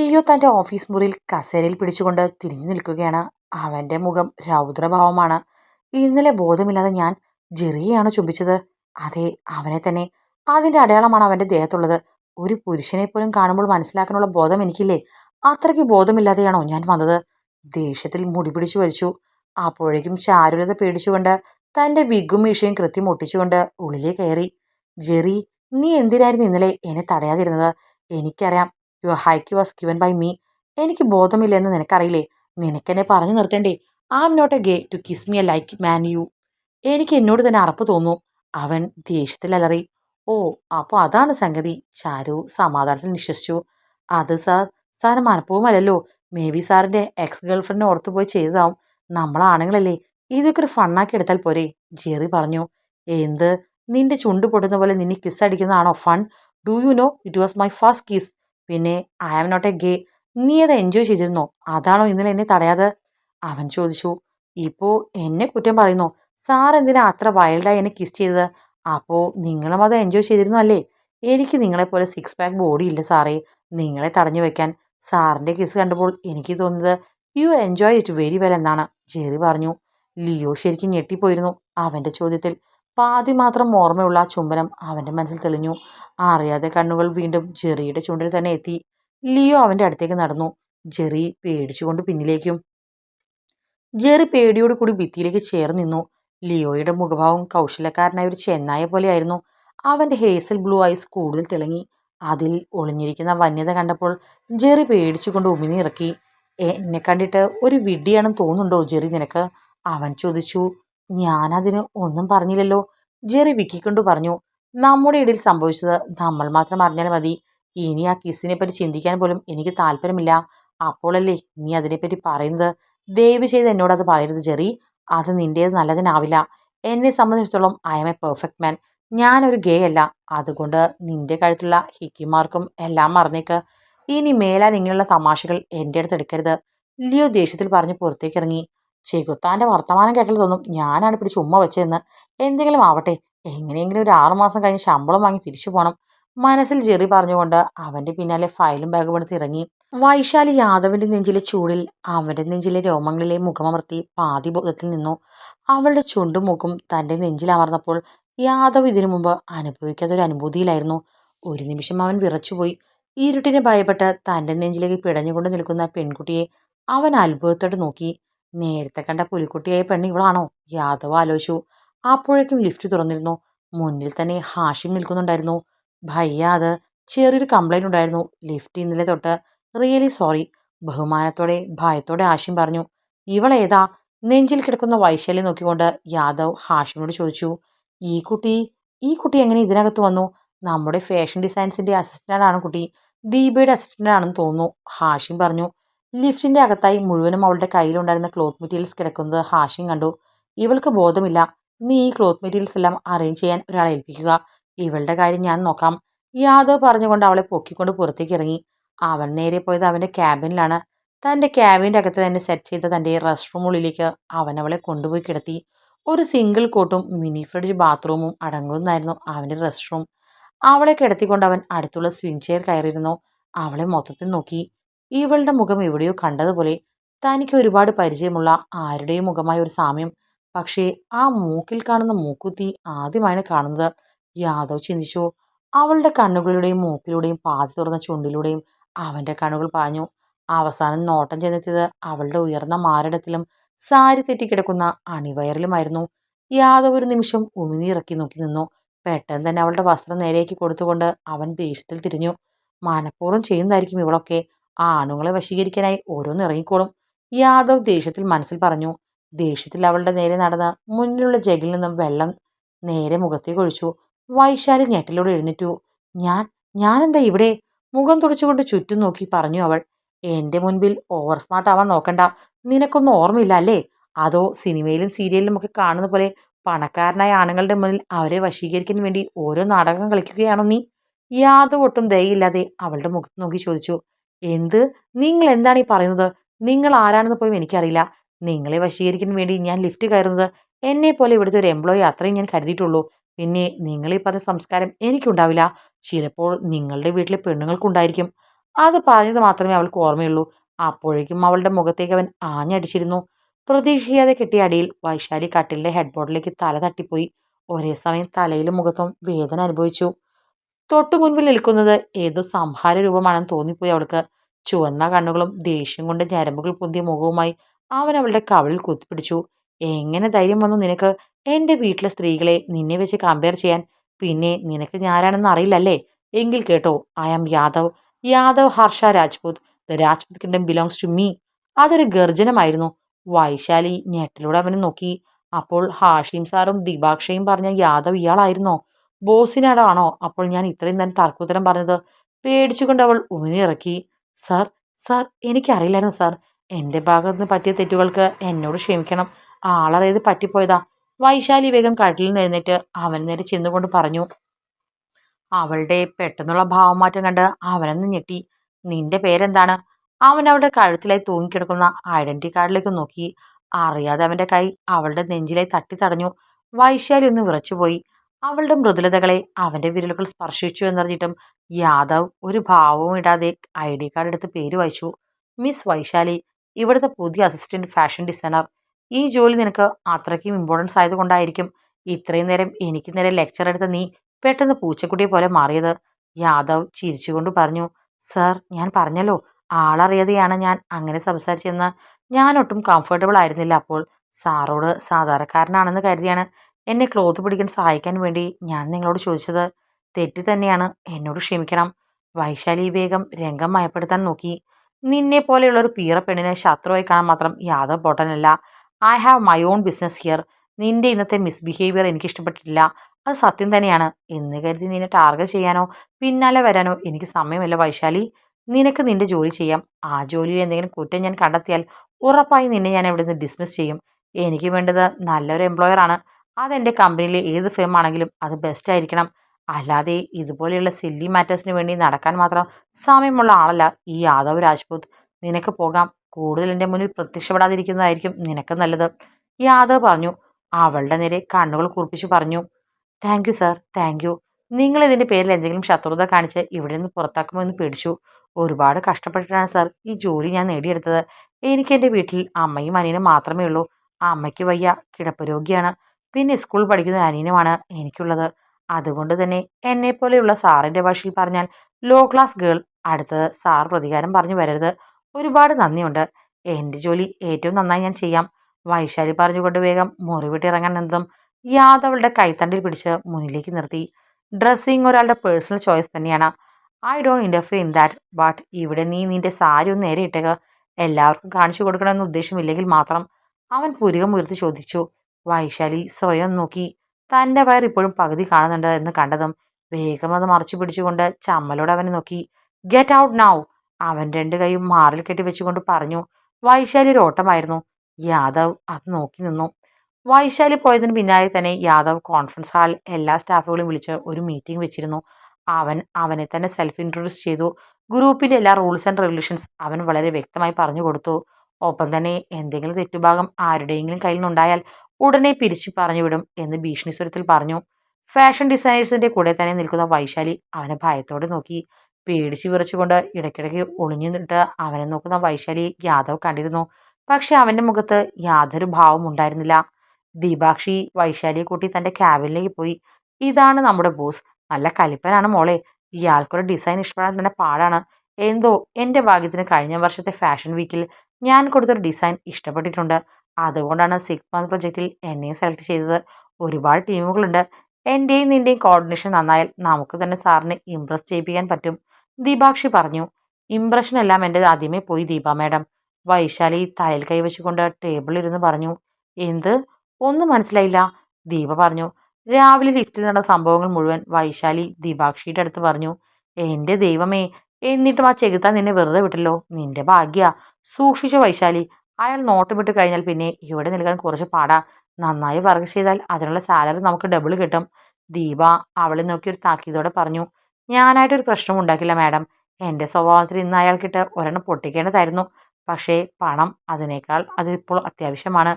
Leo തന്റെ office മുറിയിൽ കസേരയിൽ പിടിച്ചുകൊണ്ട് തിരിഞ്ഞു നിൽക്കുകയാണ്. അവന്റെ മുഖം രൗദ്രഭാവമാണ്. ഇന്നലെ ബോധമില്ലാതെ ഞാൻ ജെറിയെയാണ് ചുംബിച്ചത്. അതെ അവനെ തന്നെ. അതിന്റെ അടയാളമാണ് അവന്റെ ദേഹത്തുള്ളത്. ഒരു പുരുഷനെ പോലും കാണുമ്പോൾ മനസ്സിലാക്കാനുള്ള ബോധം എനിക്കില്ലേ? അത്രയ്ക്ക് ബോധമില്ലാതെയാണോ ഞാൻ വന്നത്? ദേഷ്യത്തിൽ മുടി പിടിച്ചു വലിച്ചു. അപ്പോഴേക്കും ചാരുലത പേടിച്ചുകൊണ്ട് തന്റെ വിഗും മീശയും കൃത്യം ഒട്ടിച്ചുകൊണ്ട് ഉള്ളിലേക്ക് കയറി. ജെറി നീ എന്തിനായിരുന്നു ഇന്നലെ എന്നെ തടയാതിരുന്നത്? എനിക്കറിയാം your hike was given by me. എനിക്ക് ബോധമില്ലെന്ന് നിനക്കറിയില്ലേ? നിനക്കെന്നെ പറഞ്ഞു നിർത്തേണ്ടേ. I'm not a gay to kiss me a like man you. എനിക്ക് എന്നോട് തന്നെ അറപ്പ് തോന്നുന്നു. അവൻ ദേഷ്യത്തിൽ അലറി ഓ അപ്പോൾ അതാണ് സംഗതി. ചാരു സമാധാനത്തിൽ നിശ്വസിച്ചു. അത് സാർ സാറിന് മനഃപൂർവമല്ലല്ലോ. മേ ബി സാറിന്റെ എക്സ് ഗേൾഫ്രണ്ടിനെ ഓർത്ത് പോയി ചെയ്തതാവും. നമ്മളാണുങ്ങളല്ലേ ഇതൊക്കെ ഒരു ഫണ്ണാക്കി എടുത്താൽ പോരെ. ജെറി പറഞ്ഞു. എന്ത്? നിന്റെ ചുണ്ട് പൊട്ടുന്ന പോലെ നിന്നെ kiss അടിക്കുന്നതാണോ fun? Do you know it was my first kiss. പിന്നെ I am not a gay നീ അത് എൻജോയ് ചെയ്തിരുന്നോ? അതാണോ ഇന്നലെ എന്നെ തടയാതെ? അവൻ ചോദിച്ചു. ഇപ്പോ എന്നെ കുറ്റം പറയുന്നു? സാർ എന്തിനാ അത്ര വൈൽഡായി എന്നെ കിസ് ചെയ്തത്? അപ്പോൾ നിങ്ങളും അത് എൻജോയ് ചെയ്തിരുന്നു അല്ലേ? എനിക്ക് നിങ്ങളെപ്പോലെ സിക്സ് പാക്ക് ബോഡി ഇല്ല സാറേ. നിങ്ങളെ തടഞ്ഞു വെക്കാൻ സാറിന്റെ കിസ് കണ്ടപ്പോൾ എനിക്ക് തോന്നുന്നത് you enjoy it very well എന്നാണ്. ജെറി പറഞ്ഞു. ലിയോ ശരിക്കും ഞെട്ടിപ്പോയിരുന്നു അവന്റെ ചോദ്യത്തിൽ. പാതി മാത്രം ഓർമ്മയുള്ള ആ ചുംബനം അവന്റെ മനസ്സിൽ തെളിഞ്ഞു. അറിയാതെ കണ്ണുകൾ വീണ്ടും ജെറിയുടെ ചുണ്ടിൽ തന്നെ എത്തി. ലിയോ അവന്റെ അടുത്തേക്ക് നടന്നു. ജെറി പേടിച്ചുകൊണ്ട് പിന്നിലേക്കും. ജെറി പേടിയോട് കൂടി ഭിത്തിയിലേക്ക് ചേർന്ന് നിന്നു. ലിയോയുടെ മുഖഭാവം കൗശലക്കാരനായ ഒരു ചെന്നായ പോലെയായിരുന്നു. അവന്റെ ഹേസൽ ബ്ലൂ ഐസ് കൂടുതൽ തിളങ്ങി. അതിൽ ഒളിഞ്ഞിരിക്കുന്ന വന്യത കണ്ടപ്പോൾ ജെറി പേടിച്ചുകൊണ്ട് ഉമിനിറക്കി എന്നെ കണ്ടിട്ട് ഒരു വിഡ്ഡിയാണെന്ന് തോന്നുന്നുണ്ടോ ജെറി നിനക്ക്? അവൻ ചോദിച്ചു. ഞാനതിന് ഒന്നും പറഞ്ഞില്ലല്ലോ. ജെറി വിക്കിക്കൊണ്ട് പറഞ്ഞു നമ്മുടെ ഇടയിൽ സംഭവിച്ചത് നമ്മൾ മാത്രം അറിഞ്ഞാൽ മതി. ഇനി ആ കിസ്സിനെ പറ്റി ചിന്തിക്കാൻ പോലും എനിക്ക് താല്പര്യമില്ല. അപ്പോഴല്ലേ നീ അതിനെപ്പറ്റി പറയുന്നത്? ദയവ് ചെയ്ത് എന്നോട് അത് പറയരുത് ജെറി. അത് നിന്റേത് നല്ലതിനാവില്ല. എന്നെ സംബന്ധിച്ചിടത്തോളം I'm a perfect man ഞാനൊരു ഗേ അല്ല. അതുകൊണ്ട് നിന്റെ കഴുത്തുള്ള ഹിക്കിമാർക്കും എല്ലാം മറന്നേക്ക്. ഇനി മേലാൽ ഇങ്ങനെയുള്ള തമാശകൾ എന്റെ അടുത്ത് എടുക്കരുത്. ലിയോ ദേഷ്യത്തിൽ പറഞ്ഞ് പുറത്തേക്ക് ഇറങ്ങി ചെകുത്താന്റെ വർത്തമാനം കേട്ടാൽ തോന്നും ഞാനാണ് പിടിച്ച് ഉമ്മ വെച്ചതെന്ന്. എന്തെങ്കിലും ആവട്ടെ എങ്ങനെയെങ്കിലും ഒരു ആറുമാസം കഴിഞ്ഞ് ശമ്പളം വാങ്ങി തിരിച്ചു പോകണം മനസ്സിൽ ജെറി പറഞ്ഞുകൊണ്ട് അവന്റെ പിന്നാലെ ഫയലും ബാഗും എടുത്ത് ഇറങ്ങി. വൈശാലി യാദവിന്റെ നെഞ്ചിലെ ചൂടിൽ അവന്റെ നെഞ്ചിലെ രോമങ്ങളിലെ മുഖമമർത്തി പാതി ബോധത്തിൽ നിന്നു. അവളുടെ ചുണ്ടും മുഖം തന്റെ നെഞ്ചിൽ അമർന്നപ്പോൾ യാദവ് ഇതിനു മുമ്പ് അനുഭവിക്കാത്തൊരു അനുഭൂതിയിലായിരുന്നു. ഒരു നിമിഷം അവൻ വിറച്ചുപോയി. ഇരുട്ടിനെ ഭയപ്പെട്ട് തന്റെ നെഞ്ചിലേക്ക് പിടഞ്ഞുകൊണ്ട് നിൽക്കുന്ന പെൺകുട്ടിയെ അവൻ അത്ഭുതത്തോടെ നോക്കി. നേരത്തെ കണ്ട പുലിക്കുട്ടിയായ പെണ്ണ് ഇവളാണോ? യാദവ് ആലോചിച്ചു. അപ്പോഴേക്കും ലിഫ്റ്റ് തുറന്നിരുന്നു. മുന്നിൽ തന്നെ ഹാഷിം നിൽക്കുന്നുണ്ടായിരുന്നു. ഭയ്യ അത്. ചെറിയൊരു കംപ്ലൈന്റ് ഉണ്ടായിരുന്നു. ലിഫ്റ്റ് ഇന്നലെ തൊട്ട് റിയലി സോറി. ബഹുമാനത്തോടെ ഭയത്തോടെ ഹാഷിം പറഞ്ഞു. ഇവളേതാ? നെഞ്ചിൽ കിടക്കുന്ന വൈശാലി നോക്കിക്കൊണ്ട് യാദവ് ഹാഷിമിനോട് ചോദിച്ചു. ഈ കുട്ടി? ഈ കുട്ടി എങ്ങനെ ഇതിനകത്ത് വന്നു? നമ്മുടെ ഫാഷൻ ഡിസൈൻസിന്റെ അസിസ്റ്റന്റ് ആണ് കുട്ടി. ദീപയുടെ അസിസ്റ്റന്റ് ആണെന്ന് തോന്നുന്നു ഹാഷിം പറഞ്ഞു. ലിഫ്റ്റിന്റെ അകത്തായി മുഴുവനും അവളുടെ കയ്യിലുണ്ടായിരുന്ന ക്ലോത്ത് മെറ്റീരിയൽസ് കിടക്കുന്നത് ഹാഷിം കണ്ടു. ഇവൾക്ക് ബോധമില്ല. നീ ഈ ക്ലോത്ത് മെറ്റീരിയൽസ് എല്ലാം അറേഞ്ച് ചെയ്യാൻ ഒരാളെ ഏൽപ്പിക്കുക. ഇവളുടെ കാര്യം ഞാൻ നോക്കാം. യാദവ് പറഞ്ഞുകൊണ്ട് അവളെ പൊക്കിക്കൊണ്ട് പുറത്തേക്ക് ഇറങ്ങി. അവൻ നേരെ പോയത് അവന്റെ ക്യാബിനിലാണ് തന്റെ ക്യാബിന്റെ അകത്ത് തന്നെ സെറ്റ് ചെയ്ത തന്റെ റെസ്റ്റ് റൂമുള്ളിലേക്ക് അവൻ അവളെ കൊണ്ടുപോയി കിടത്തി. ഒരു സിംഗിൾ കോട്ടും മിനി ഫ്രിഡ്ജ് ബാത്റൂമും അടങ്ങുന്നതായിരുന്നു അവന്റെ റെസ്റ്റ് റൂം അവളെ കിടത്തിക്കൊണ്ട് അവൻ അടുത്തുള്ള സ്വിംഗ് ചെയർ കയറിയിരുന്നു. അവളെ മൊത്തത്തിൽ നോക്കി. ഇവളുടെ മുഖം എവിടെയോ കണ്ടതുപോലെ തനിക്ക് ഒരുപാട് പരിചയമുള്ള ആരുടെയും മുഖമായ ഒരു സാമ്യം. പക്ഷേ ആ മൂക്കിൽ കാണുന്ന മൂക്കുത്തി ആദ്യമായാണ് കാണുന്നത്. യാദവ് ചിന്തിച്ചു. അവളുടെ കണ്ണുകളിലൂടെയും മൂക്കിലൂടെയും പാതി തുറന്ന ചുണ്ടിലൂടെയും അവന്റെ കണ്ണുകൾ പാഞ്ഞു. അവസാനം നോട്ടം ചെന്നെത്തിയത് അവളുടെ ഉയർന്ന മാരടത്തിലും സാരി തെറ്റിക്കിടക്കുന്ന അണിവയറിലുമായിരുന്നു. യാദവ് ഒരു നിമിഷം ഉമിനീറക്കി നോക്കി നിന്നു. പെട്ടെന്ന് തന്നെ അവളുടെ വസ്ത്രം നേരെയാക്കി കൊടുത്തുകൊണ്ട് അവൻ ദേഷ്യത്തിൽ തിരിഞ്ഞു. മനഃപൂർവം ചെയ്യുന്നതായിരിക്കും ഇവളൊക്കെ. ആണുങ്ങളെ വശീകരിക്കാനായി ഓരോന്ന് ഇറങ്ങിക്കോളും. യാദവ് ദേഷ്യത്തിൽ മനസ്സിൽ പറഞ്ഞു ദേഷ്യത്തിൽ അവളുടെ നേരെ നടന്ന മുന്നിലുള്ള ജഗിൽ നിന്നും വെള്ളം നേരെ മുഖത്തേക്ക് ഒഴിച്ചു. വൈശാലി ഞെട്ടിലൂടെ എഴുന്നേറ്റു. ഞാൻ ഞാനെന്താ ഇവിടെ? മുഖം തുടച്ചുകൊണ്ട് ചുറ്റും നോക്കി പറഞ്ഞു അവൾ. എന്റെ മുൻപിൽ ഓവർ സ്മാർട്ട് ആവാൻ നോക്കണ്ട. നിനക്കൊന്നും ഓർമ്മയില്ല അല്ലേ? അതോ സിനിമയിലും സീരിയലിലും ഒക്കെ കാണുന്ന പോലെ പണക്കാരനായ ആണുങ്ങളുടെ മുന്നിൽ അവരെ വശീകരിക്കാൻ വേണ്ടി ഓരോ നാടകം കളിക്കുകയാണോ നീ? യാതൊട്ടും ദയയില്ലാതെ അവളുടെ മുഖത്ത് നോക്കി ചോദിച്ചു. എന്ത്? നിങ്ങൾ എന്താണ് ഈ പറയുന്നത്? നിങ്ങൾ ആരാണെന്ന് പോലും എനിക്കറിയില്ല. നിങ്ങളെ വശീകരിക്കാൻ വേണ്ടി ഞാൻ ലിഫ്റ്റ് കയറുന്നത് എന്നെ പോലെ ഇവിടുത്തെ ഒരു എംപ്ലോയി അത്രയും ഞാൻ കരുതിയിട്ടുള്ളൂ. പിന്നെ നിങ്ങൾ ഈ പറഞ്ഞ സംസ്കാരം എനിക്കുണ്ടാവില്ല. ചിലപ്പോൾ നിങ്ങളുടെ വീട്ടിലെ പെണ്ണുങ്ങൾക്കുണ്ടായിരിക്കും. അത് പറഞ്ഞത് മാത്രമേ അവൾക്ക് ഓർമ്മയുള്ളൂ. അപ്പോഴേക്കും അവളുടെ മുഖത്തേക്ക് അവൻ ആഞ്ഞടിച്ചിരുന്നു. പ്രതീക്ഷിക്കാതെ കിട്ടിയ അടിയിൽ വൈശാലി കട്ടിലിന്റെ ഹെഡ്ബോർഡിലേക്ക് തല തട്ടിപ്പോയി. ഒരേ സമയം തലയിലും മുഖത്തും വേദന അനുഭവിച്ചു. തൊട്ടു മുൻപിൽ നിൽക്കുന്നത് ഏതോ സംഹാര രൂപമാണെന്ന് തോന്നിപ്പോയി അവൾക്ക്. ചുവന്ന കണ്ണുകളും ദേഷ്യം കൊണ്ട് ഞരമ്പുകൾ പൊന്തിയ മുഖവുമായി അവൻ അവളുടെ കവളിൽ കുത്തിപ്പിടിച്ചു. എങ്ങനെ ധൈര്യം വന്നു നിനക്ക്? എന്റെ വീട്ടിലെ സ്ത്രീകളെ നിന്നെ വെച്ച് കമ്പയർ ചെയ്യാൻ. പിന്നെ നിനക്ക് ഞാനാണെന്ന് അറിയില്ലല്ലേ? എങ്കിൽ കേട്ടോ I am Yadav. Yadav Harsha Rajput. The Rajput kingdom belongs to me അതൊരു ഗർജനമായിരുന്നു. വൈശാലി ഞെട്ടിലൂടെ അവനെ നോക്കി. അപ്പോൾ ഹാഷിം സാറും ദിബാക്ഷയും പറഞ്ഞ യാദവ് ഇയാളായിരുന്നോ? ബോസിനോടാണോ അപ്പോൾ ഞാൻ ഇത്രയും തന്നെ തർക്കുത്തരം പറഞ്ഞത്? പേടിച്ചുകൊണ്ട് അവൾ ഉമിനിറക്കി സാർ സാർ എനിക്കറിയില്ലായിരുന്നു സാർ. എന്റെ ഭാഗത്ത് നിന്ന് പറ്റിയ തെറ്റുകൾക്ക് എന്നോട് ക്ഷമിക്കണം. ആളറിയത് പറ്റിപ്പോയതാ. വൈശാലി വേഗം കട്ടിൽ നിന്ന് എഴുന്നേറ്റ് അവൻ നേരെ ചെന്നുകൊണ്ട് പറഞ്ഞു. അവളുടെ പെട്ടെന്നുള്ള ഭാവമാറ്റം കണ്ട് അവനൊന്ന് ഞെട്ടി. നിന്റെ പേരെന്താണ്? അവൻ അവളുടെ കഴുത്തിലായി തൂങ്ങിക്കിടക്കുന്ന ഐഡന്റിറ്റി കാർഡിലേക്ക് നോക്കി. അറിയാതെ അവന്റെ കൈ അവളുടെ നെഞ്ചിലായി തട്ടി തടഞ്ഞു. വൈശാലി ഒന്ന് വിറച്ചുപോയി. അവളുടെ മൃദുലതകളെ അവന്റെ വിരലുകൾ സ്പർശിച്ചു എന്നറിഞ്ഞിട്ടും യാദവ് ഒരു ഭാവവും ഇടാതെ ഐ ഡി കാർഡ് എടുത്ത് പേര് വായിച്ചു. മിസ് വൈശാലി ഇവിടുത്തെ പുതിയ അസിസ്റ്റന്റ് ഫാഷൻ ഡിസൈനർ ഈ ജോലി നിനക്ക് അത്രയ്ക്കും ഇമ്പോർട്ടൻസ് ആയതുകൊണ്ടായിരിക്കും. ഇത്രയും നേരം എനിക്ക് നേരെ ലെക്ചർ എടുത്ത നീ പെട്ടെന്ന് പൂച്ചക്കുട്ടിയെ പോലെ മാറിയത്. യാദവ് ചിരിച്ചുകൊണ്ട് പറഞ്ഞു സർ ഞാൻ പറഞ്ഞല്ലോ ആളറിയാതെയാണ് ഞാൻ അങ്ങനെ സംസാരിച്ചെന്ന് ഞാൻ ഒട്ടും കംഫർട്ടബിൾ ആയിരുന്നില്ല അപ്പോൾ. സാറോട് സാധാരണക്കാരനാണെന്ന് കരുതിയാണ്. എന്നെ ക്ലോത്ത് പിടിക്കാൻ സഹായിക്കാൻ വേണ്ടി ഞാൻ നിങ്ങളോട് ചോദിച്ചത് തെറ്റ് തന്നെയാണ്. എന്നോട് ക്ഷമിക്കണം. വൈശാലി വേഗം രംഗം മയപ്പെടുത്താൻ നോക്കി. നിന്നെ പോലെയുള്ള ഒരു പീറ പെണ്ണിനെ ശത്രുവായി കാണാൻ മാത്രം Yadav പൊട്ടനല്ല. I have my own business here നിന്റെ ഇന്നത്തെ മിസ്ബിഹേവിയർ എനിക്ക് ഇഷ്ടപ്പെട്ടിട്ടില്ല. അത് സത്യം തന്നെയാണ്. എന്ന് കരുതി നിന്നെ ടാർഗറ്റ് ചെയ്യാനോ പിന്നാലെ വരാനോ എനിക്ക് സമയമല്ല വൈശാലി. നിനക്ക് നിന്റെ ജോലി ചെയ്യാം. ആ ജോലിയിൽ എന്തെങ്കിലും കുറ്റം ഞാൻ കണ്ടെത്തിയാൽ ഉറപ്പായി നിന്നെ ഞാൻ ഇവിടെ നിന്ന് ഡിസ്മിസ് ചെയ്യും. എനിക്ക് വേണ്ടത് നല്ലൊരു എംപ്ലോയർ ആണ്. അതെന്റെ കമ്പനിയിലെ ഏത് ഫേം ആണെങ്കിലും അത് ബെസ്റ്റ് ആയിരിക്കണം. അല്ലാതെ ഇതുപോലെയുള്ള സില്ലി മാറ്റേഴ്സിന് വേണ്ടി നടക്കാൻ മാത്രം സമയമുള്ള ആളല്ല ഈ യാദവ് രാജ്പൂത്. നിനക്ക് പോകാം. കൂടുതൽ എന്റെ മുന്നിൽ പ്രത്യക്ഷപ്പെടാതിരിക്കുന്നതായിരിക്കും നിനക്ക് നല്ലത്. യാദവ് പറഞ്ഞു. അവളുടെ നേരെ കണ്ണുകൾ കുറിപ്പിച്ച് പറഞ്ഞു. Thank you sir thank you നിങ്ങൾ ഇതിന്റെ പേരിൽ എന്തെങ്കിലും ശത്രുത കാണിച്ച് ഇവിടെ നിന്ന് പുറത്താക്കുമോ എന്ന് പേടിച്ചു. ഒരുപാട് കഷ്ടപ്പെട്ടിട്ടാണ് സാർ ഈ ജോലി ഞാൻ നേടിയെടുത്തത്. എനിക്ക് എന്റെ വീട്ടിൽ അമ്മയും അനിയനും മാത്രമേ ഉള്ളൂ. അമ്മയ്ക്ക് വയ്യ. കിടപ്പ് രോഗിയാണ്. പിന്നെ സ്കൂൾ പഠിക്കുന്ന അനിയനുമാണ് എനിക്കുള്ളത്. അതുകൊണ്ട് തന്നെ എന്നെ പോലെയുള്ള സാറിന്റെ ഭാഷയിൽ പറഞ്ഞാൽ ലോ ക്ലാസ് ഗേൾ അടുത്തത് സാർ പ്രതികാരം പറഞ്ഞു വരരുത്. ഒരുപാട് നന്ദിയുണ്ട്. എന്റെ ജോലി ഏറ്റവും നന്നായി ഞാൻ ചെയ്യാം. വൈശാലി പറഞ്ഞുകൊണ്ട് വേഗം മുറിവിട്ടിറങ്ങാൻ നിന്നതും യാദവളുടെ കൈത്തണ്ടിൽ പിടിച്ച് മുന്നിലേക്ക് നിർത്തി. ഡ്രസ്സിങ് ഒരാളുടെ പേഴ്സണൽ ചോയ്സ് തന്നെയാണ്. I don't interfere in that but ഇവിടെ നീ നിന്റെ സാരി ഒന്ന് നേരെ ഇട്ടേക്ക്. എല്ലാവർക്കും കാണിച്ചു കൊടുക്കണമെന്ന് ഉദ്ദേശമില്ലെങ്കിൽ മാത്രം അവൻ പുരുകം ഉയർത്തി ചോദിച്ചു. വൈശാലി സ്വയം നോക്കി തന്റെ വയർ ഇപ്പോഴും പകുതി കാണുന്നുണ്ട് എന്ന് കണ്ടതും വേഗം അത് മറച്ചു പിടിച്ചുകൊണ്ട് ചമ്മലോട് അവനെ നോക്കി. ഗെറ്റ് ഔട്ട് നൗ അവൻ രണ്ട് കൈയും മാറിൽ കെട്ടി വെച്ചുകൊണ്ട് പറഞ്ഞു. വൈശാലി ഒരു ഓട്ടമായിരുന്നു. യാദവ് അത് നോക്കി നിന്നു. വൈശാലി പോയതിന് പിന്നാലെ തന്നെ യാദവ് കോൺഫറൻസ് ഹാളിൽ എല്ലാ സ്റ്റാഫുകളും വിളിച്ച് ഒരു മീറ്റിംഗ് വെച്ചിരുന്നു. അവൻ അവനെ തന്നെ സെൽഫ് ഇൻട്രൊഡ്യൂസ് ചെയ്തു. ഗ്രൂപ്പിന്റെ എല്ലാ റൂൾസ് ആൻഡ് റെഗുലേഷൻസ് അവൻ വളരെ വ്യക്തമായി പറഞ്ഞു കൊടുത്തു. ഒപ്പം തന്നെ എന്തെങ്കിലും തെറ്റുഭാഗം ആരുടെയെങ്കിലും കയ്യിൽ നിന്നുണ്ടായാൽ ഉടനെ പിരിച്ചു പറഞ്ഞുവിടും എന്ന് ഭീഷണി സ്വരത്തിൽ പറഞ്ഞു. ഫാഷൻ ഡിസൈനേഴ്സിന്റെ കൂടെ തന്നെ നിൽക്കുന്ന വൈശാലി അവനെ ഭയത്തോടെ നോക്കി. പേടിച്ചു വിറച്ചുകൊണ്ട് ഇടയ്ക്കിടയ്ക്ക് ഒളിഞ്ഞു നിന്നിട്ട് അവനെ നോക്കുന്ന വൈശാലി യാദവ് കണ്ടിരുന്നു. പക്ഷെ അവന്റെ മുഖത്ത് യാതൊരു ഭാവം ഉണ്ടായിരുന്നില്ല. ദീപാക്ഷി വൈശാലിയെ കൂട്ടി തന്റെ ക്യാബിനിലേക്ക് പോയി. ഇതാണ് നമ്മുടെ ബോസ്. നല്ല കലിപ്പനാണ് മോളെ. ഇയാൾക്കൊരു ഡിസൈൻ ഇഷ്ടപ്പെടാൻ തന്നെ പാടാണ്. എന്തോ എന്റെ ഭാഗ്യത്തിന് കഴിഞ്ഞ വർഷത്തെ ഫാഷൻ വീക്കിൽ ഞാൻ കൊടുത്തൊരു ഡിസൈൻ ഇഷ്ടപ്പെട്ടിട്ടുണ്ട്. അതുകൊണ്ടാണ് സിക്സ് മന്ത് പ്രൊജക്റ്റിൽ എന്നെയും സെലക്ട് ചെയ്തത്. ഒരുപാട് ടീമുകളുണ്ട്. എന്റെയും നിന്റെയും കോർഡിനേഷൻ നന്നായാൽ നമുക്ക് തന്നെ സാറിനെ ഇംപ്രസ് ചെയ്യിപ്പിക്കാൻ പറ്റും. ദീപാക്ഷി പറഞ്ഞു ഇംപ്രഷൻ എല്ലാം എന്റെ ആദ്യമേ പോയി ദീപ മാഡം. വൈശാലി തലയിൽ കൈവച്ചുകൊണ്ട് ടേബിളിൽ ഇരുന്ന് പറഞ്ഞു എന്ത്? ഒന്നും മനസ്സിലായില്ല. ദീപ പറഞ്ഞു രാവിലെ ലിഫ്റ്റിൽ നടന്ന സംഭവങ്ങൾ മുഴുവൻ വൈശാലി ദീപാക്ഷിയുടെ അടുത്ത് പറഞ്ഞു. എന്റെ ദൈവമേ എന്നിട്ടും ആ ചെകുത്താൻ നിന്നെ വെറുതെ വിട്ടല്ലോ. നിന്റെ ഭാഗ്യ. സൂക്ഷിച്ചു വൈശാലി അയാൾ നോട്ടം വിട്ട് കഴിഞ്ഞാൽ പിന്നെ ഇവിടെ നിൽക്കാൻ കുറച്ച് പാടാ. നന്നായി വർക്ക് ചെയ്താൽ അതിനുള്ള സാലറി നമുക്ക് ഡബിൾ കിട്ടും. ദീപ അവളെ നോക്കി ഒരു താക്കീതോടെ പറഞ്ഞു ഞാനായിട്ടൊരു പ്രശ്നം ഉണ്ടാക്കില്ല മാഡം എന്റെ സ്വഭാവത്തിൽ ഇന്ന് അയാൾക്കിട്ട് ഒരെണ്ണം പൊട്ടിക്കേണ്ടതായിരുന്നു. പക്ഷേ പണം അതിനേക്കാൾ അതിപ്പോൾ അത്യാവശ്യമാണ്.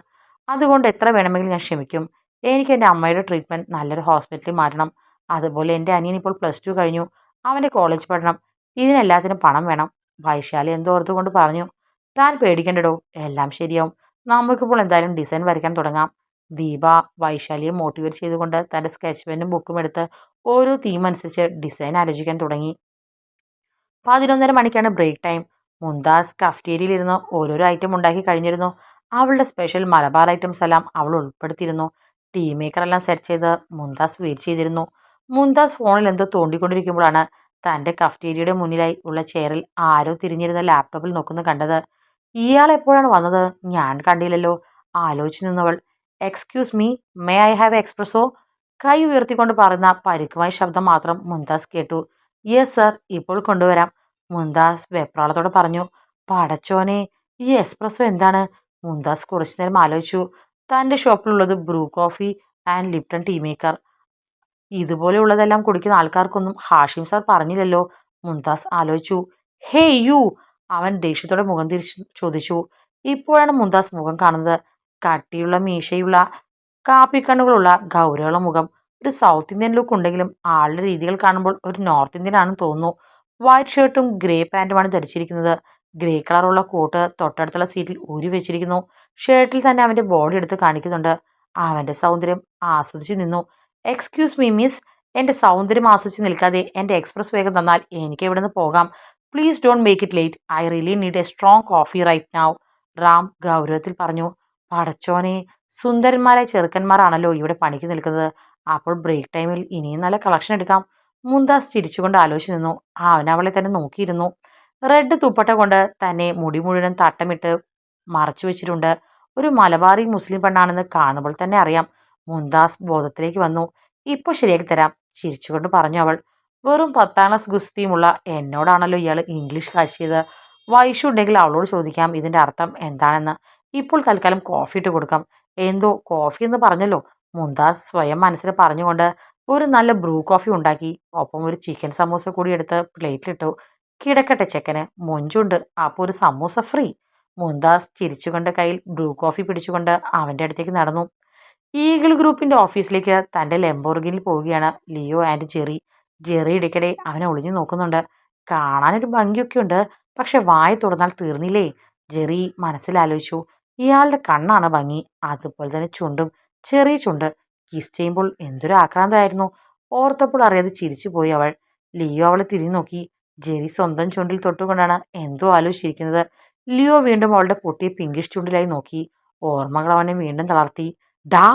അതുകൊണ്ട് എത്ര വേണമെങ്കിലും ഞാൻ ക്ഷമിക്കും. എനിക്ക് എന്റെ അമ്മയുടെ ട്രീറ്റ്മെന്റ് നല്ലൊരു ഹോസ്പിറ്റലിൽ മാറ്റണം. അതുപോലെ എന്റെ അനിയൻ ഇപ്പോൾ പ്ലസ് ടു കഴിഞ്ഞു. അവന്റെ കോളേജ് പഠനം. ഇതിനെല്ലാത്തിനും പണം വേണം. വൈശാലി എന്തോർത്തുകൊണ്ട് പറഞ്ഞു താൻ പേടിക്കണ്ടടോ എല്ലാം ശരിയാവും. നമുക്കിപ്പോൾ എന്തായാലും ഡിസൈൻ വരയ്ക്കാൻ തുടങ്ങാം. ദീപ വൈശാലിയെ മോട്ടിവേറ്റ് ചെയ്തുകൊണ്ട് തന്റെ സ്കെച്ച് പെന്നും ബുക്കും എടുത്ത് ഓരോ തീം അനുസരിച്ച് ഡിസൈൻ ആലോചിക്കാൻ തുടങ്ങി. പതിനൊന്നര മണിക്കാണ് ബ്രേക്ക് ടൈം മുന്താസ് കഫ്റ്റേരിയയിലിരുന്ന് ഓരോരോ ഐറ്റം ഉണ്ടാക്കി കഴിഞ്ഞിരുന്നു. അവളുടെ സ്പെഷ്യൽ മലബാർ ഐറ്റംസ് എല്ലാം അവൾ ഉൾപ്പെടുത്തിയിരുന്നു. ടീ മേക്കർ എല്ലാം സെറ്റ് ചെയ്ത് മുന്താസ് വെയിറ്റ് ചെയ്തിരുന്നു. മുന്താസ് ഫോണിൽ എന്തോ തോണ്ടിക്കൊണ്ടിരിക്കുമ്പോഴാണ് തന്റെ കഫ്റ്റേരിയയുടെ മുന്നിലായി ഉള്ള ചെയറിൽ ആരോ തിരിഞ്ഞിരുന്ന ലാപ്ടോപ്പിൽ നോക്കുന്നത് കണ്ടത്. ഇയാൾ എപ്പോഴാണ് വന്നത്? ഞാൻ കണ്ടില്ലല്ലോ. ആലോചിച്ച് നിന്നവൾ. Excuse me may I have espresso കൈ ഉയർത്തിക്കൊണ്ട് പറയുന്ന പരുക്കുമായ ശബ്ദം മാത്രം മുന്താസ് കേട്ടു. യെസ് സർ ഇപ്പോൾ കൊണ്ടുവരാം. മുന്താസ് വെപ്രാളത്തോടെ പറഞ്ഞു. പടച്ചോനെ ഈ എക്സ്പ്രസോ എന്താണ്? മുന്താസ് കുറച്ചു നേരം ആലോചിച്ചു. തന്റെ ഷോപ്പിലുള്ളത് Bru coffee and Lipton tea maker ഇതുപോലെയുള്ളതെല്ലാം കുടിക്കുന്ന ആൾക്കാർക്കൊന്നും ഹാഷിം സാർ പറഞ്ഞില്ലല്ലോ. മുന്താസ് ആലോചിച്ചു. ഹേ യു അവൻ ദേഷ്യത്തോടെ മുഖം തിരിച്ചു ചോദിച്ചു ഇപ്പോഴാണ് മുന്താസ് മുഖം കാണുന്നത്? കട്ടിയുള്ള മീശയുള്ള കാപ്പിക്കണ്ണുകളുള്ള ഗൗരവമുള്ള മുഖം. ഒരു സൗത്ത് ഇന്ത്യൻ ലുക്ക് ഉണ്ടെങ്കിലും ആളുടെ രീതികൾ കാണുമ്പോൾ ഒരു നോർത്ത് ഇന്ത്യൻ ആണെന്ന് തോന്നുന്നു വൈറ്റ് ഷർട്ടും ഗ്രേ പാന്റുമാണ് ധരിച്ചിരിക്കുന്നത്. ഗ്രേ കളറുള്ള കോട്ട് തൊട്ടടുത്തുള്ള സീറ്റിൽ ഊരി വെച്ചിരിക്കുന്നു. ഷർട്ടിൽ തന്നെ അവന്റെ ബോഡി എടുത്ത് കാണിക്കുന്നുണ്ട്. അവന്റെ സൗന്ദര്യം ആസ്വദിച്ചു നിന്നു. എക്സ്ക്യൂസ് മീ മിസ് എന്റെ സൗന്ദര്യം ആസ്വദിച്ച് നിൽക്കാതെ എന്റെ എക്സ്പ്രസ് വേഗം തന്നാൽ എനിക്ക് ഇവിടെ നിന്ന് പോകാം? Please don't make it late I really need a strong coffee right now Ram ഗൗരവത്തിൽ പറഞ്ഞു പടച്ചോനെ സുന്ദരന്മാരായ ചെറുക്കന്മാരാണല്ലോ ഇവിടെ പണിക്ക് നിൽക്കുന്നത്. അപ്പോൾ ബ്രേക്ക് ടൈമിൽ ഇനിയും നല്ല കളക്ഷൻ എടുക്കാം. മുന്താസ് ചിരിച്ചുകൊണ്ട് ആലോചിച്ച് നിന്നു അവൻ അവളെ തന്നെ നോക്കിയിരുന്നു. റെഡ് തുപ്പട്ട കൊണ്ട് തന്നെ മുടി മുഴുവൻ തട്ടമിട്ട് മറച്ചു വെച്ചിട്ടുണ്ട്. ഒരു മലബാറി മുസ്ലിം പെണ്ണാണെന്ന് കാണുമ്പോൾ തന്നെ അറിയാം. മുന്താസ് ബോധത്തിലേക്ക് വന്നു. ഇപ്പോൾ ശരിയാക്കി തരാം ചിരിച്ചുകൊണ്ട് പറഞ്ഞു അവൾ. വെറും പത്താം ക്ലാസ് ഗുസ്തിയുമുള്ള എന്നോടാണല്ലോ ഇയാൾ ഇംഗ്ലീഷ് കാശിയത് ഉണ്ടെങ്കിൽ അവളോട് ചോദിക്കാം ഇതിന്റെ അർത്ഥം എന്താണെന്ന്. ഇപ്പോൾ തൽക്കാലം കോഫി ഇട്ട് കൊടുക്കാം. എന്തോ കോഫി എന്ന് പറഞ്ഞല്ലോ. മുന്താസ് സ്വയം മനസ്സിൽ പറഞ്ഞുകൊണ്ട് ഒരു നല്ല ബ്രൂ കോഫി ഉണ്ടാക്കി ഒപ്പം ഒരു ചിക്കൻ സമൂസ കൂടി എടുത്ത് പ്ലേറ്റിലിട്ടു കിടക്കട്ടെ ചെക്കന് മൊഞ്ചുണ്ട്. അപ്പോൾ ഒരു സമൂസ ഫ്രീ. മുന്താസ് ചിരിച്ചുകൊണ്ട് കയ്യിൽ ബ്രൂ കോഫി പിടിച്ചുകൊണ്ട് അവന്റെ അടുത്തേക്ക് നടന്നു. ഈഗിൾ ഗ്രൂപ്പിന്റെ ഓഫീസിലേക്ക് തന്റെ ലെംബോർഗിനിൽ പോവുകയാണ് ലിയോ ആൻഡ് ജെറി. ജെറി ഇടയ്ക്കിടെ അവനെ ഒളിഞ്ഞു നോക്കുന്നുണ്ട്. കാണാനൊരു ഭംഗിയൊക്കെ ഉണ്ട് പക്ഷെ വായ തുറന്നാൽ തീർന്നില്ലേ? ജെറി മനസ്സിലാലോചിച്ചു. ഇയാളുടെ കണ്ണാണ് ഭംഗി. അതുപോലെ തന്നെ ചുണ്ടും ചെറിയ ചുണ്ട്. കിസ് ചെയ്യുമ്പോൾ എന്തൊരു ആക്രാന്തമായിരുന്നു. ഓർത്തപ്പോൾ അറിയാതെ ചിരിച്ചു പോയി അവൾ. ലിയോ അവളെ തിരിഞ്ഞു നോക്കി. ജെറി സ്വന്തം ചുണ്ടിൽ തൊട്ടുകൊണ്ടാണ് എന്തോ ആലോചിച്ചിരിക്കുന്നത്. ലിയോ വീണ്ടും അവളുടെ പൊട്ടിയ പിങ്കിഷ് ചുണ്ടിലായി നോക്കി. ഓർമ്മകൾ അവനെ വീണ്ടും തളർത്തി. ഡാ!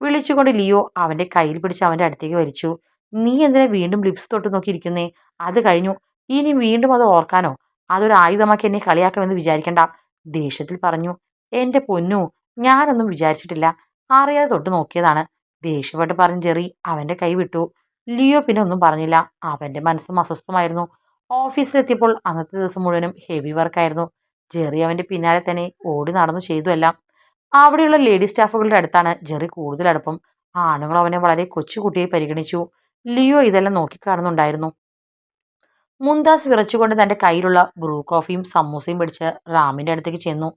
വിളിച്ചുകൊണ്ട് ലിയോ അവന്റെ കയ്യിൽ പിടിച്ച് അവന്റെ അടുത്തേക്ക് വലിച്ചു. നീ എന്തിനാ വീണ്ടും ലിപ്സ് തൊട്ട് നോക്കിയിരിക്കുന്നേ? അത് കഴിഞ്ഞു. ഇനി വീണ്ടും അത് ഓർക്കാനോ? അതൊരു ആയുധമാക്കി എന്നെ കളിയാക്കുമെന്ന് വിചാരിക്കണ്ട. ദേഷ്യത്തിൽ പറഞ്ഞു. എന്റെ പൊന്നു ഞാനൊന്നും വിചാരിച്ചിട്ടില്ല. അറിയാതെ തൊട്ട് നോക്കിയതാണ്. ദേഷ്യപ്പെട്ട് പറഞ്ഞ് ജെറി അവന്റെ കൈ വിട്ടു. ലിയോ പിന്നെ ഒന്നും പറഞ്ഞില്ല. അവന്റെ മനസ്സും അസ്വസ്ഥമായിരുന്നു. ഓഫീസിലെത്തിയപ്പോൾ അന്നത്തെ ദിവസം മുഴുവനും ഹെവി വർക്കായിരുന്നു ജെറി അവന്റെ പിന്നാലെ തന്നെ ഓടി നടന്നു ചെയ്തു എല്ലാം. അവിടെയുള്ള ലേഡി സ്റ്റാഫുകളുടെ അടുത്താണ് ജെറി കൂടുതൽ അടുപ്പം. ആണുങ്ങൾ അവനെ വളരെ കൊച്ചുകുട്ടിയായി പരിഗണിച്ചു. ലിയോ ഇതെല്ലാം നോക്കിക്കാണുന്നുണ്ടായിരുന്നു. മുന്താസ് വിറച്ചുകൊണ്ട് തന്റെ കയ്യിലുള്ള ബ്രൂ കോഫിയും സമൂസയും പിടിച്ച് റാമിന്റെ അടുത്തേക്ക് ചെന്നു.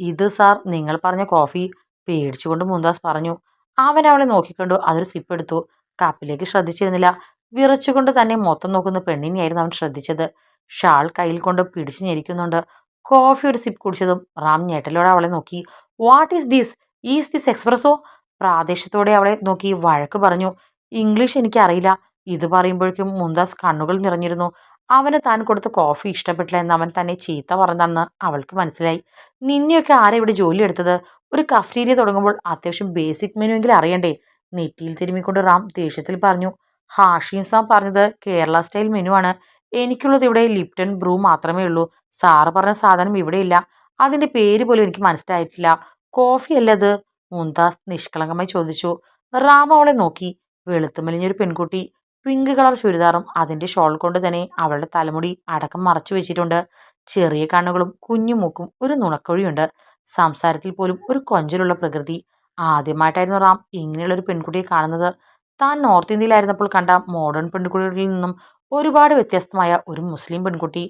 ഇത് സാർ നിങ്ങൾ പറഞ്ഞ കോഫി പേടിച്ചുകൊണ്ട് മുന്താസ് പറഞ്ഞു. അവൻ അവളെ നോക്കിക്കണ്ടു. അതൊരു സിപ്പ് എടുത്തു. കപ്പിലേക്ക് ശ്രദ്ധിച്ചിരുന്നില്ല. വിറച്ചുകൊണ്ട് തന്നെ മൊത്തം നോക്കുന്ന പെണ്ണിനെയായിരുന്നു അവൻ ശ്രദ്ധിച്ചത്. ഷാൾ കയ്യിൽ കൊണ്ട് പിടിച്ചു ഞെരിക്കുന്നുണ്ട്. കോഫി ഒരു സിപ്പ് കുടിച്ചതും റാം ഞെട്ടലോടെ അവളെ നോക്കി. What is this? Is this espresso പ്രാദേശത്തോടെ അവളെ നോക്കി വഴക്ക് പറഞ്ഞു. ഇംഗ്ലീഷ് എനിക്കറിയില്ല. ഇത് പറയുമ്പോഴേക്കും മുന്താസ് കണ്ണുകൾ നിറഞ്ഞിരുന്നു. അവന് താൻ കൊടുത്ത കോഫി ഇഷ്ടപ്പെട്ടില്ല എന്ന് അവൻ തന്നെ ചീത്ത പറഞ്ഞതെന്ന് അവൾക്ക് മനസ്സിലായി. നിന്നെയൊക്കെ ആരാ ഇവിടെ ജോലി എടുത്തത്? ഒരു കഫ്റ്റീരിയ തുടങ്ങുമ്പോൾ അത്യാവശ്യം ബേസിക് മെനു എങ്കിലും അറിയണ്ടേ? നെറ്റിയിൽ തിരുമ്മിക്കൊണ്ട് റാം ദേഷ്യത്തിൽ പറഞ്ഞു. ഹാഷിം സാം പറഞ്ഞത് കേരള സ്റ്റൈൽ മെനു ആണ്. എനിക്കുള്ളത് ഇവിടെ ലിപ്റ്റൺ ബ്രൂ മാത്രമേ ഉള്ളൂ. സാറ് പറഞ്ഞ സാധനം ഇവിടെയില്ല അതിന്റെ പേര് പോലും എനിക്ക് മനസ്സിലായിട്ടില്ല. കോഫി അല്ലത് മുന്താസ് നിഷ്കളങ്കമായി ചോദിച്ചു. റാം അവളെ നോക്കി. വെളുത്തുമലിഞ്ഞൊരു പെൺകുട്ടി പിങ്ക് കളർ ചുരിദാറും അതിന്റെ ഷോൾ കൊണ്ട് തന്നെ അവളുടെ തലമുടി അടക്കം മറച്ചു വെച്ചിട്ടുണ്ട്. ചെറിയ കണ്ണുകളും കുഞ്ഞു മൂക്കും ഒരു നുണക്കൊഴിയുണ്ട്. സംസാരത്തിൽ പോലും ഒരു കൊഞ്ചലുള്ള പ്രകൃതി. ആദ്യമായിട്ടായിരുന്നു റാം ഇങ്ങനെയുള്ള ഒരു പെൺകുട്ടിയെ കാണുന്നത്. താൻ നോർത്ത് ഇന്ത്യയിലായിരുന്നപ്പോൾ കണ്ട മോഡേൺ പെൺകുട്ടികളിൽ നിന്നും ഒരുപാട് വ്യത്യസ്തമായ ഒരു മുസ്ലിം പെൺകുട്ടി.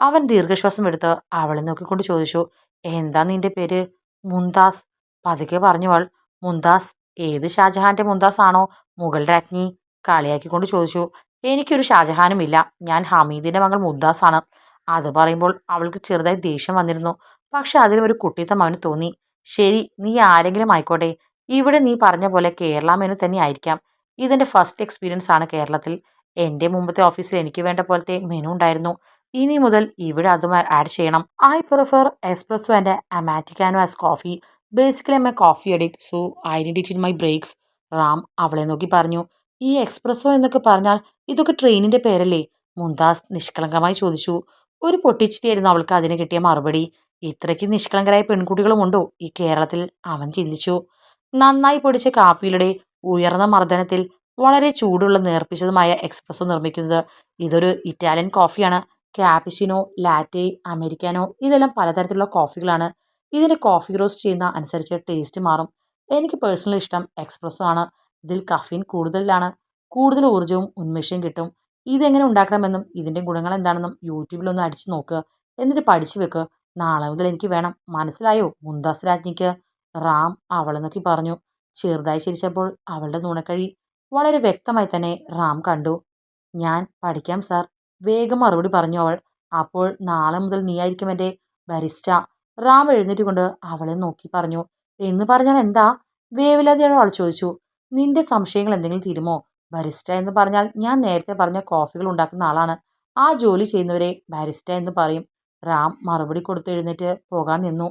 അവൻ ദീർഘശ്വാസം എടുത്ത് അവളെ നോക്കിക്കൊണ്ട് ചോദിച്ചു എന്താ നിന്റെ പേര്? മുന്താസ് പതുക്കെ പറഞ്ഞുവൾ മുന്താസ് ഏത് ഷാജഹാന്റെ മുന്താസ് ആണോ മുഗൾ രാജ്ഞി കളിയാക്കിക്കൊണ്ട് ചോദിച്ചു എനിക്കൊരു ഷാജഹാനുമില്ല. ഞാൻ ഹമീദിന്റെ മകൾ മുദ്ദാസാണ്. അത് പറയുമ്പോൾ അവൾക്ക് ചെറുതായി ദേഷ്യം വന്നിരുന്നു. പക്ഷെ അതിലും ഒരു കുട്ടിത്തം അവന് തോന്നി. ശരി നീ ആരെങ്കിലും ആയിക്കോട്ടെ. ഇവിടെ നീ പറഞ്ഞ പോലെ കേരള തന്നെ ആയിരിക്കാം. ഇതെന്റെ ഫസ്റ്റ് എക്സ്പീരിയൻസ് ആണ് കേരളത്തിൽ. എന്റെ മുമ്പത്തെ ഓഫീസിൽ എനിക്ക് വേണ്ട പോലത്തെ മെനു ഉണ്ടായിരുന്നു. ഇനി മുതൽ ഇവിടെ അതും ആഡ് ചെയ്യണം. I prefer espresso and americano as coffee basically I'm a coffee addict so I need it in my breaks Ram അവളെ നോക്കി പറഞ്ഞു ഈ എക്സ്പ്രസ്സോ എന്നൊക്കെ പറഞ്ഞാൽ ഇതൊക്കെ ട്രെയിനിന്റെ പേരല്ലേ? മുന്താസ് നിഷ്കളങ്കമായി ചോദിച്ചു ഒരു പൊട്ടിച്ചിരിയായിരുന്നു അവൾക്ക് അതിന് കിട്ടിയ മറുപടി. ഇത്രയ്ക്ക് നിഷ്കളങ്കരായ പെൺകുട്ടികളുമുണ്ടോ? ഈ കേരളത്തിൽ അവൻ ചിന്തിച്ചു. നന്നായി പൊടിച്ച കാപ്പിയുടെ ഉയർന്ന മർദ്ദനത്തിൽ വളരെ ചൂടുള്ള നേർപ്പിച്ചതുമായ എക്സ്പ്രസ്സോ നിർമ്മിക്കുന്നത് ഇതൊരു ഇറ്റാലിയൻ കോഫിയാണ്. ക്യാപിഷിനോ ലാറ്റേ അമേരിക്കാനോ ഇതെല്ലാം പലതരത്തിലുള്ള കോഫികളാണ്. ഇതിന് കോഫി റോസ്റ്റ് ചെയ്യുന്ന അനുസരിച്ച് ടേസ്റ്റ് മാറും. എനിക്ക് പേഴ്സണലി ഇഷ്ടം എക്സ്പ്രസ്സോ ആണ്. ഇതിൽ കഫീൻ കൂടുതലാണ് കൂടുതൽ ഊർജവും ഉന്മേഷവും കിട്ടും. ഇതെങ്ങനെ ഉണ്ടാക്കണമെന്നും ഇതിന്റെ ഗുണങ്ങൾ എന്താണെന്നും യൂട്യൂബിലൊന്ന് അടിച്ചു നോക്കുക എന്നിട്ട് പഠിച്ചു വെക്കുക നാളെ മുതൽ എനിക്ക് വേണം. മനസ്സിലായോ? മുന്താസ് രാജ്ഞിക്ക്. റാം അവളെ നോക്കി പറഞ്ഞു. ചെറുതായി ചിരിച്ചപ്പോൾ അവളുടെ നുണക്കഴി വളരെ വ്യക്തമായി തന്നെ റാം കണ്ടു. ഞാൻ പഠിക്കാം സാർ വേഗം മറുപടി പറഞ്ഞു അവൾ. അപ്പോൾ നാളെ മുതൽ നീയായിരിക്കും എന്റെ ബരിസ്റ്റ റാം എഴുന്നേറ്റ് കൊണ്ട് അവളെ നോക്കി പറഞ്ഞു. എന്ന് പറഞ്ഞാൽ എന്താ? വേവലാതിയോട് ആൾ ചോദിച്ചു. നിന്റെ സംശയങ്ങൾ എന്തെങ്കിലും തീരുമോ? ബാരിസ്റ്റ എന്ന് പറഞ്ഞാൽ ഞാൻ നേരത്തെ പറഞ്ഞ കോഫികൾ ഉണ്ടാക്കുന്ന ആളാണ്. ആ ജോലി ചെയ്യുന്നവരെ ബാരിസ്റ്റ എന്ന് പറയും. റാം മറുപടി കൊടുത്ത് എഴുന്നേറ്റ് പോകാൻ നിന്നു.